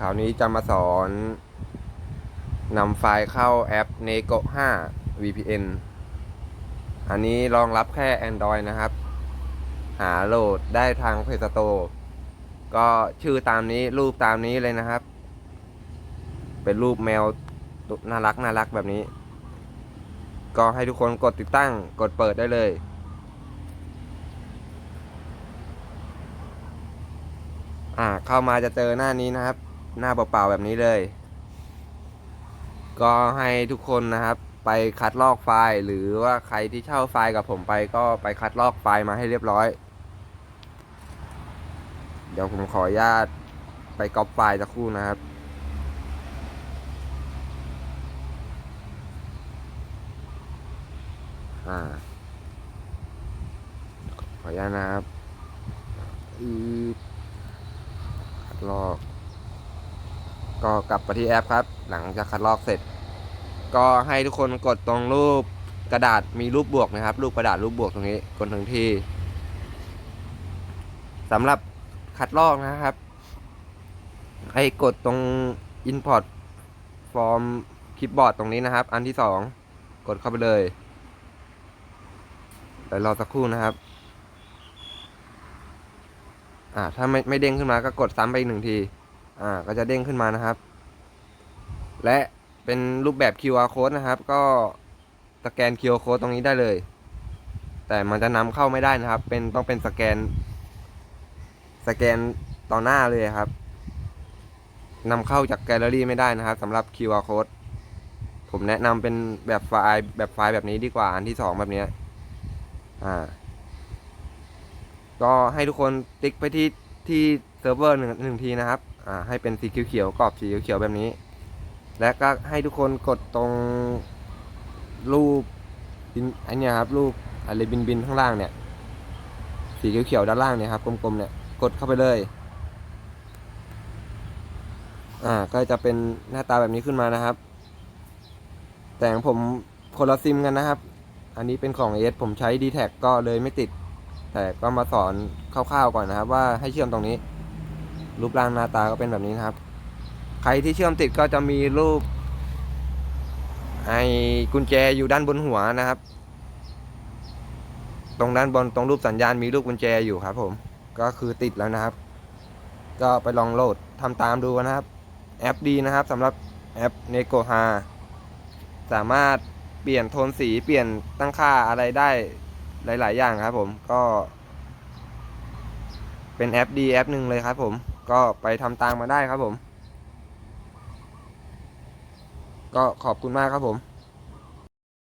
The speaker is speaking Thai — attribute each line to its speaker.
Speaker 1: คราวนี้จะมาสอนนำไฟล์เข้าแอป Nego 5 VPN อันนี้รองรับแค่ Android นะครับ หาโหลดได้ทาง Play Store ก็ชื่อตามนี้รูปตามนี้เลยนะครับ เป็นรูปแมวน่ารักน่ารักแบบนี้ ก็ให้ทุกคนกดติดตั้งกดเปิดได้เลยอ่าเข้ามาจะเจอหน้านี้นะครับ หน้าเปล่าๆแบบนี้เลย ก็ให้ทุกคนนะครับ ไปคัดลอกไฟล์หรือว่าใครที่เช่าไฟล์กับผมไปก็ไปคัดลอกไฟล์มาให้เรียบร้อย เดี๋ยวผมขออนุญาตไปก๊อปไฟล์สักครู่นะครับอขออนุญาตนะครับอือคัดลอก ก็กลับไปที่แอปครับ หลังจากคัดลอกเสร็จ ก็ให้ทุกคนกดตรงรูปกระดาษมีรูปบวกนะครับ รูปกระดาษรูปบวกตรงนี้กดถึงที่สำหรับคัดลอกนะครับ ให้กดตรง import from clipboard ตรงนี้นะครับ อันที่สองกดเข้าไปเลยเดี๋ยวรอสักครู่นะครับ อ่า ถ้าไม่ไม่เด้งขึ้นมาก็กดซ้ำไปอีกหนึ่งที อ่าก็จะเด้งขึ้นมานะครับ และเป็นรูปแบบ QR code นะครับ ก็สแกน QR code ตรงนี้ได้เลย แต่มันจะนำเข้าไม่ได้นะครับ เป็นต้องเป็นสแกน สแกนต่อหน้าเลยครับนำเข้าจากแกลเลอรี่ไม่ได้นะครับสำหรับ QR code ผมแนะนำเป็นแบบไฟล์แบบไฟล์แบบนี้ดีกว่าอันที่สองแบบนี้อ่า ก็ให้ทุกคนติ๊กไปที่ที่ ซิร์ฟเวอร์หนึ่งหนึ่งทีนะครับอ่าให้เป็นสีเขียวๆกรอบสีเขียวๆแบบนี้ และก็ให้ทุกคนกดตรงรูปบินนี่ยครับรูปอะไรบินบินๆข้างล่างเนี่ย สีเขียวๆด้านล่างเนี่ยครับกลมๆเนี่ยกดเข้าไปเลยอ่าก็จะเป็นหน้าตาแบบนี้ขึ้นมานะครับ แต่ของผมคนละซิมกันนะครับ อันนี้เป็นของเอสผมใช้ d t แทก็เลยไม่ติด แต่ก็มาสอนคร่าวๆก่อนนะครับ ว่าให้เชื่อมตรงนี้ รูปร่างหน้าตาก็เป็นแบบนี้นะครับ ใครที่เชื่อมติดก็จะมีรูปไอ้กุญแจอยู่ด้านบนหัวนะครับ ตรงด้านบนตรงรูปสัญญาณมีรูปกุญแจอยู่ครับ ผม ก็คือติดแล้วนะครับ ก็ไปลองโหลดทำตามดูนะครับ แอปดีนะครับสำหรับแอป n e g o h a สามารถเปลี่ยนโทนสีเปลี่ยนตั้งค่าอะไรได้หลาย ๆ อย่างครับ ผมก็เป็นแอปดีแอปหนึ่งเลยครับผม ก็ไปทำตามมาได้ครับผม ก็ขอบคุณมากครับผม